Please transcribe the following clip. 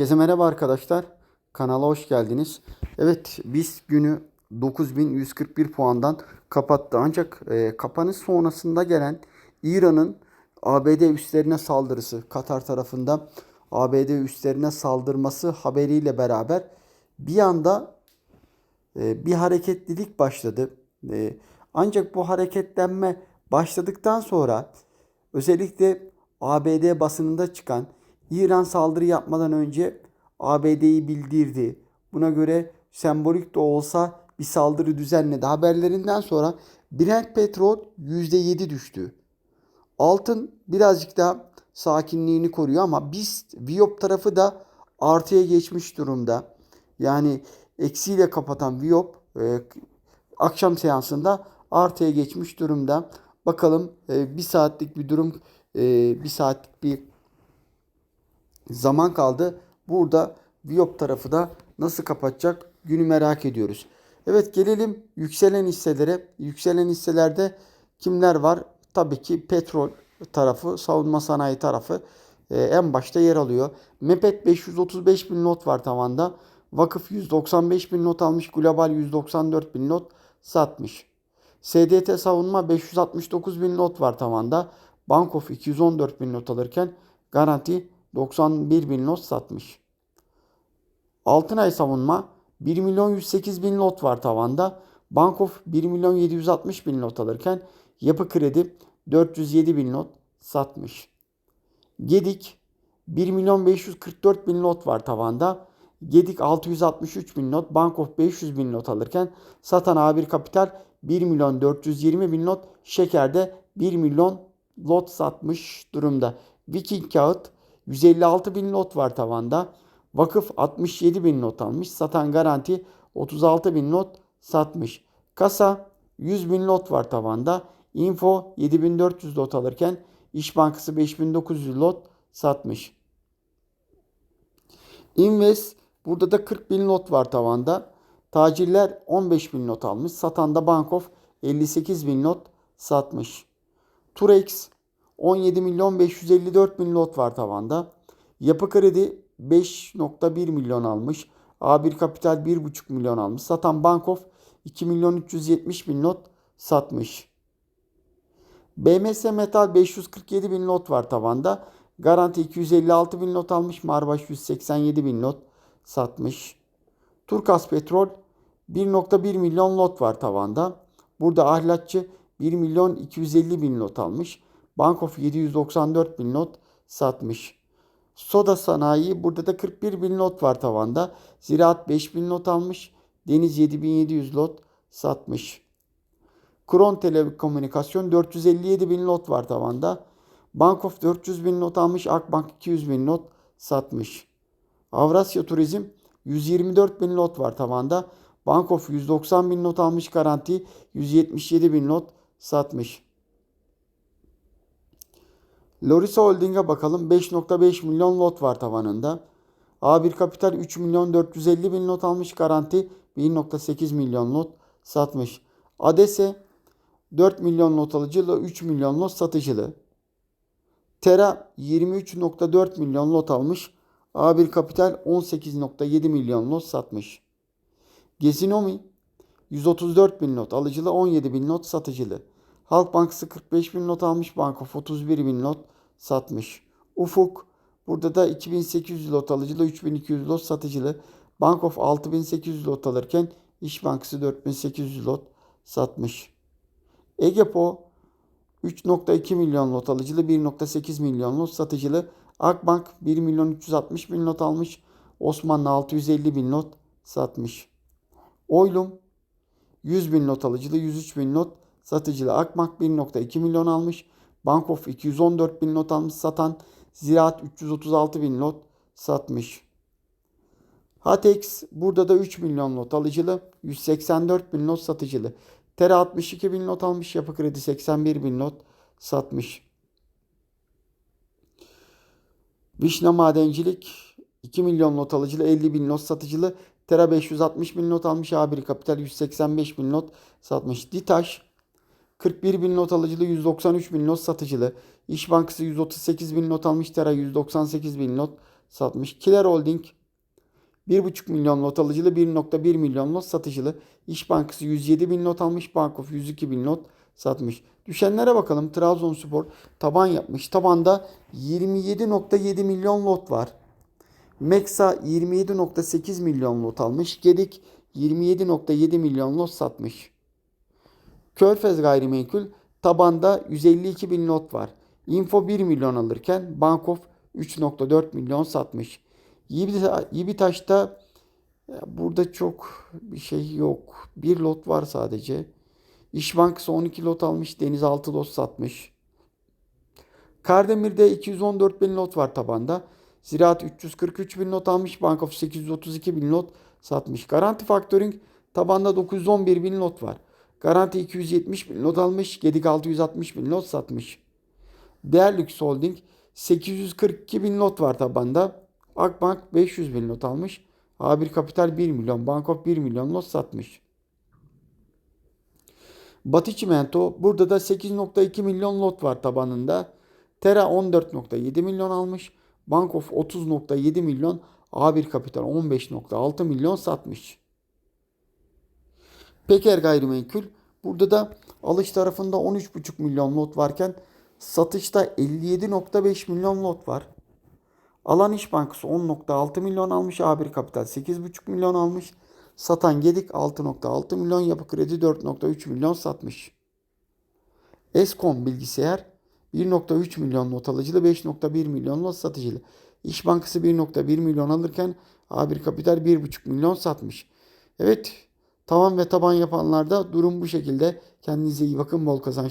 Herkese merhaba arkadaşlar. Kanala hoş geldiniz. Evet biz günü 9141 puandan kapattı. Ancak e, kapanış sonrasında gelen İran'ın ABD üslerine saldırısı, Katar tarafında ABD üslerine saldırması haberiyle beraber bir anda e, bir hareketlilik başladı. E, ancak bu hareketlenme başladıktan sonra özellikle ABD basınında çıkan İran saldırı yapmadan önce ABD'yi bildirdi. Buna göre sembolik de olsa bir saldırı düzenledi. Haberlerinden sonra Brent petrol %7 düştü. Altın birazcık daha sakinliğini koruyor ama biz Viyop tarafı da artıya geçmiş durumda. Yani eksiyle kapatan Viyop e, akşam seansında artıya geçmiş durumda. Bakalım e, bir saatlik bir durum, e, bir saatlik bir zaman kaldı. Burada Viyop tarafı da nasıl kapatacak günü merak ediyoruz. Evet gelelim yükselen hisselere. Yükselen hisselerde kimler var? Tabii ki petrol tarafı, savunma sanayi tarafı e, en başta yer alıyor. Mepet 535 bin not var tavanda. Vakıf 195 bin not almış. Global 194 bin not satmış. SDT savunma 569 bin not var tavanda. Bankof 214 bin not alırken Garanti 91 bin not satmış. Altınay savunma 1 milyon 108 bin lot var tavanda. Bankof 1 milyon 760 bin lot alırken Yapı Kredi 407 bin lot satmış. Gedik 1 milyon 544 bin lot var tavanda. Gedik 663 bin not, Bankof 500 bin not alırken satan A1 Kapital 1 milyon 420 bin not, Şeker'de 1 milyon lot satmış durumda. Viking Kağıt 156 bin lot var tavanda. Vakıf 67 bin not almış. Satan Garanti 36 bin not satmış. Kasa 100 bin lot var tavanda. Info 7400 lot alırken İş Bankası 5900 lot satmış. Invest burada da 40 bin lot var tavanda. Tacirler 15 bin not almış. Satan da Bankof 58 bin lot satmış. Turex 17 milyon 554 bin lot var tavanda. Yapı Kredi 5.1 milyon almış. A1 Kapital 1.5 milyon almış. Satan Bankof 2 milyon 370 bin lot satmış. BMS Metal 547 bin lot var tavanda. Garanti 256 bin lot almış. Marbaş 187 bin lot satmış. Turkas Petrol 1.1 milyon lot var tavanda. Burada ahlatçı 1 milyon 250 bin lot almış. Bankof 794 bin lot satmış. Soda sanayi burada da 41 bin lot var tavanda. Ziraat 5 bin lot almış. Deniz 7700 lot satmış. Kron Telekomünikasyon 457 bin lot var tavanda. Bankof 400 bin lot almış. Akbank 200 bin lot satmış. Avrasya Turizm 124 bin lot var tavanda. Bankof 190 bin lot almış. Garanti 177 bin lot satmış. Lorisa Holding'e bakalım. 5.5 milyon lot var tavanında. A1 Kapital 3 milyon 450 bin lot almış. Garanti 1.8 milyon lot satmış. Adese 4 milyon lot alıcılı 3 milyon lot satıcılı. Tera 23.4 milyon lot almış. A1 Kapital 18.7 milyon lot satmış. Gezinomi 134 bin lot alıcılı 17 bin lot satıcılı. Halk Bankası 45 bin lot almış. Bankof 31 bin lot satmış. Ufuk burada da 2800 lot alıcılı 3200 lot satıcılı. Bankof 6800 lot alırken İş Bankası 4800 lot satmış. Egepo 3.2 milyon lot alıcılı 1.8 milyon lot satıcılı. Akbank 1 milyon 360 bin lot almış. Osmanlı 650 bin lot satmış. Oylum 100 bin lot alıcılı 103 bin lot satıcılı. Akbank 1.2 milyon almış. Bankof 214 bin lot almış satan. Ziraat 336 bin lot satmış. Hatex burada da 3 milyon lot alıcılı. 184 bin lot satıcılı. Tera 62 bin lot almış. Yapı Kredi 81 bin lot satmış. Vişne Madencilik 2 milyon lot alıcılı 50 bin lot satıcılı. Tera 560 bin lot almış. A1 Kapital 185 bin lot satmış. Ditaş 41 bin not alıcılı 193 bin not satıcılı. İş Bankası 138 bin not almış. Tera 198 bin not satmış. Kiler Holding 1,5 milyon lot alıcılı 1.1 milyon lot satıcılı. İş Bankası 107 bin lot almış. Bankof 102 bin lot satmış. Düşenlere bakalım. Trabzonspor taban yapmış. Tabanda 27.7 milyon lot var. Meksa 27.8 milyon lot almış. Gedik 27.7 milyon lot satmış. Körfez Gayrimenkul tabanda 152 bin lot var. Info 1 milyon alırken Bankof 3.4 milyon satmış. Ya burada çok bir şey yok. Bir lot var sadece. İş Bankası 12 lot almış. Deniz 6 lot satmış. Kardemir'de 214 bin lot var tabanda. Ziraat 343 bin lot almış. Bankof 832 bin lot satmış. Garanti Factoring tabanda 911 bin lot var. Garanti 270 bin lot almış. Gedik 660 bin lot satmış. Değerlüks Holding 842 bin lot var tabanda. Akbank 500 bin lot almış. A1 Kapital 1 milyon. Bankof 1 milyon lot satmış. Batı Çimento burada da 8.2 milyon lot var tabanında. Tera 14.7 milyon almış. Bankof 30.7 milyon. A1 Kapital 15.6 milyon satmış. Peker Gayrimenkul burada da alış tarafında 13.5 milyon lot varken satışta 57.5 milyon lot var. Alan İş Bankası 10.6 milyon almış. A1 Kapital 8.5 milyon almış. Satan Gedik 6.6 milyon. Yapı Kredi 4.3 milyon satmış. Eskom Bilgisayar 1.3 milyon not alıcılı 5.1 milyon not satıcılı. İş Bankası 1.1 milyon alırken A1 Kapital 1.5 milyon satmış. Evet tavan ve taban yapanlarda durum bu şekilde. Kendinize iyi bakın bol kazanç.